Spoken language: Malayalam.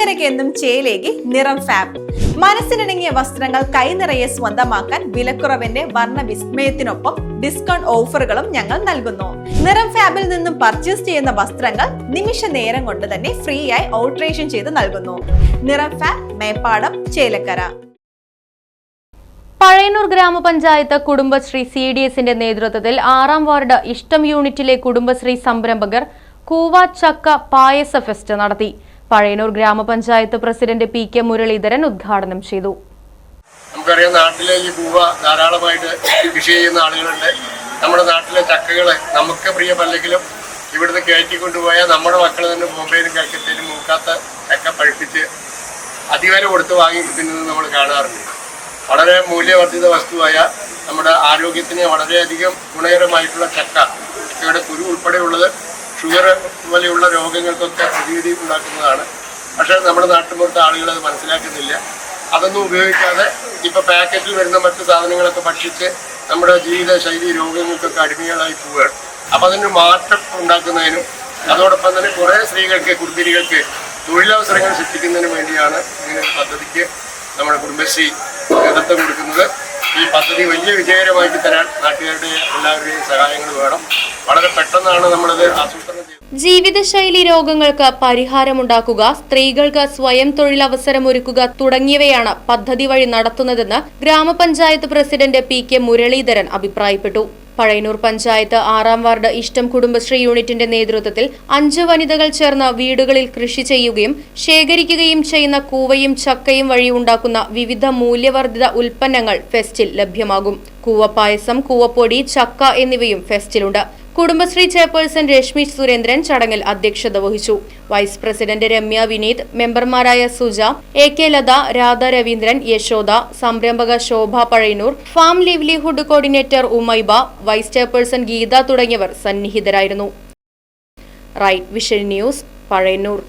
ചേലക്കരയ്ക്ക് ചേലേക്ക് ചേലേകി നിറം ഫാബ് മനസ്സിനിണങ്ങിയ വസ്ത്രങ്ങൾ കൈനിറയെ സ്വന്തമാക്കാൻ വിലക്കുറവിന്റെ വർണ വിസ്മയത്തിനൊപ്പം ഡിസ്കൗണ്ട് ഓഫറുകളും ഞങ്ങൾ നൽകുന്നു. നിറം ഫാബിൽ നിന്നും പർച്ചേസ് ചെയ്യുന്ന വസ്ത്രങ്ങൾ നിമിഷ നേരം കൊണ്ട് തന്നെ ഫ്രീ ആയി ഓൾട്രേഷൻ ചെയ്ത് നൽകുന്നു. നിറം ഫാബ് മേപ്പാടം ചേലക്കര. പഴയന്നൂർ ഗ്രാമപഞ്ചായത്ത് കുടുംബശ്രീ സി ഡി എസിന്റെ നേതൃത്വത്തിൽ ആറാം വാർഡ് ഇഷ്ടം യൂണിറ്റിലെ കുടുംബശ്രീ സംരംഭകർ കൂവ ചക്ക പായസ ഫെസ്റ്റ് നടത്തി. പഴയന്നൂർ ഗ്രാമപഞ്ചായത്ത് പ്രസിഡന്റ് പി കെ മുരളീധരൻ ഉദ്ഘാടനം ചെയ്തു. നമുക്കറിയാം നാട്ടിലെ ഈ പൂവ ധാരാളമായിട്ട് കൃഷി ചെയ്യുന്ന ആളുകളുണ്ട്. നമ്മുടെ നാട്ടിലെ ചക്കകൾ നമുക്ക് പ്രിയമല്ലെങ്കിലും ഇവിടുന്ന് കയറ്റി കൊണ്ടുപോയാൽ നമ്മുടെ മക്കൾ തന്നെ ബോംബെയിലും കൽക്കത്തയിലും മൂക്കാത്ത ചക്ക പഴുപ്പിച്ച് അധികാരം കൊടുത്ത് വാങ്ങി തിന്നുന്നത് നമ്മൾ കാണാറുണ്ട്. വളരെ മൂല്യവർദ്ധിത വസ്തുവായ നമ്മുടെ ആരോഗ്യത്തിന് വളരെയധികം ഗുണകരമായിട്ടുള്ള ചക്ക ഷുഗർ പോലെയുള്ള രോഗങ്ങൾക്കൊക്കെ പ്രതിവിധി ഉണ്ടാക്കുന്നതാണ്. പക്ഷേ നമ്മുടെ നാട്ടിൻപുറത്തെ ആളുകൾ അത് മനസ്സിലാക്കുന്നില്ല. അതൊന്നും ഉപയോഗിക്കാതെ ഇപ്പൊ പാക്കറ്റിൽ വരുന്ന മറ്റു സാധനങ്ങളൊക്കെ ഭക്ഷിച്ച് നമ്മുടെ ജീവിത ശൈലി രോഗങ്ങൾക്കൊക്കെ അടിമകളായി പോവുകയാണ്. അപ്പൊ അതിന് മാറ്റം ഉണ്ടാക്കുന്നതിനും അതോടൊപ്പം തന്നെ കുറേ സ്ത്രീകൾക്ക് കുടുംബിനികൾക്ക് തൊഴിലവസരങ്ങൾ സൃഷ്ടിക്കുന്നതിനും വേണ്ടിയാണ് ഇങ്ങനെ പദ്ധതിക്ക് നമ്മുടെ കുടുംബശ്രീ നേതൃത്വം കൊടുക്കുന്നത്. ഈ പദ്ധതി വലിയ വിജയകരമാക്കി തരാൻ നാട്ടുകാരുടെ എല്ലാവരുടെയും സഹായങ്ങൾ വേണം. വളരെ പെട്ടെന്നാണ് നമ്മളത് ആസൂത്രണം ചെയ്തത്. ജീവിതശൈലി രോഗങ്ങൾക്ക് പരിഹാരമുണ്ടാക്കുക സ്ത്രീകൾക്ക് സ്വയം തൊഴിലവസരമൊരുക്കുക തുടങ്ങിയവയാണ് പദ്ധതി വഴി നടത്തുന്നതെന്ന് ഗ്രാമപഞ്ചായത്ത് പ്രസിഡന്റ് പി കെ മുരളീധരൻ അഭിപ്രായപ്പെട്ടു. പഴയനൂർ പഞ്ചായത്ത് ആറാം വാർഡ് ഇഷ്ടം കുടുംബശ്രീ യൂണിറ്റിന്റെ നേതൃത്വത്തിൽ അഞ്ച് വനിതകൾ ചേർന്ന് വീടുകളിൽ കൃഷി ചെയ്യുകയും ശേഖരിക്കുകയും ചെയ്യുന്ന കൂവയും ചക്കയും വഴി ഉണ്ടാക്കുന്ന വിവിധ മൂല്യവർദ്ധിത ഉൽപ്പന്നങ്ങൾ ഫെസ്റ്റിൽ ലഭ്യമാകും. കൂവപ്പായസം കൂവപ്പൊടി ചക്ക എന്നിവയും ഫെസ്റ്റിലുണ്ട്. കുടുംബശ്രീ ചെയർപേഴ്സൺ രശ്മി സുരേന്ദ്രൻ ചടങ്ങിൽ അധ്യക്ഷത വഹിച്ചു. വൈസ് പ്രസിഡന്റ് രമ്യ വിനീത് മെമ്പർമാരായ സുജ എ കെ ലത രാധ രവീന്ദ്രൻ യശോദ സംരംഭക Shobha Pazhayanur farm livelihood coordinator Umaiba vice chairperson Geetha തുടങ്ങിയവർ സന്നിഹിതരായിരുന്നു. Right vision news Pazhayannur.